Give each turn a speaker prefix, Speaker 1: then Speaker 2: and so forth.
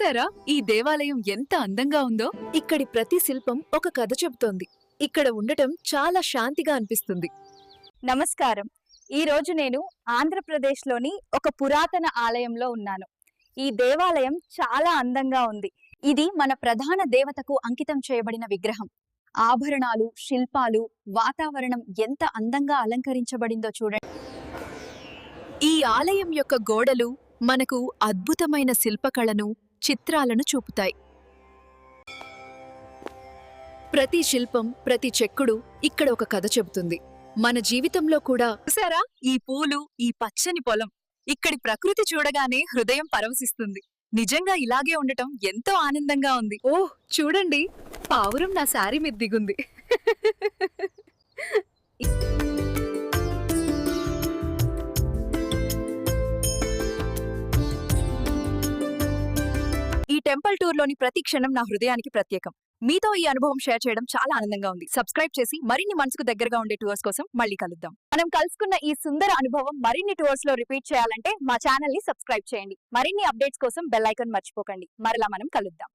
Speaker 1: చూసారా ఈ దేవాలయం ఎంత అందంగా ఉందో? ఇక్కడి ప్రతి శిల్పం ఒక కథ చెబుతోంది. ఇక్కడ ఉండటం చాలా శాంతిగా అనిపిస్తుంది.
Speaker 2: నమస్కారం. ఈ రోజు నేను ఆంధ్రప్రదేశ్లోని ఒక పురాతన ఆలయంలో ఉన్నాను. ఈ దేవాలయం చాలా అందంగా ఉంది. ఇది మన ప్రధాన దేవతకు అంకితం చేయబడిన విగ్రహం. ఆభరణాలు శిల్పాలు వాతావరణం ఎంత అందంగా అలంకరించబడిందో చూడండి.
Speaker 1: ఈ ఆలయం యొక్క గోడలు మనకు అద్భుతమైన శిల్పకళను చిత్రాలను చూపుతాయి. ప్రతి శిల్పం ప్రతి చెక్కుడు ఇక్కడ ఒక కథ చెబుతుంది. మన జీవితంలో కూడా చూసారా? ఈ పూలు ఈ పచ్చని పొలం ఇక్కడి ప్రకృతి చూడగానే హృదయం పరవశిస్తుంది. నిజంగా ఇలాగే ఉండటం ఎంతో ఆనందంగా ఉంది. ఓహ్ చూడండి. పావురం నా శారీ మీద దిగుంది. టెంపుల్ టూర్లోని ప్రతి క్షణం నా హృదయానికి ప్రత్యేకం. మీతో ఈ అనుభవం షేర్ చేయడం చాలా ఆనందంగా ఉంది. సబ్స్క్రైబ్ చేసి మరిన్ని మనసుకు దగ్గరగా ఉండే టూర్స్ కోసం మళ్ళీ కలుద్దాం.
Speaker 2: మనం కలుసుకున్న ఈ సుందర అనుభవం మరిన్ని టూర్స్లో రిపీట్ చేయాలంటే మా ఛానల్ని సబ్స్క్రైబ్ చేయండి. మరిన్ని అప్డేట్స్ కోసం బెల్ ఐకాన్ మర్చిపోకండి. మరలా మనం కలుద్దాం.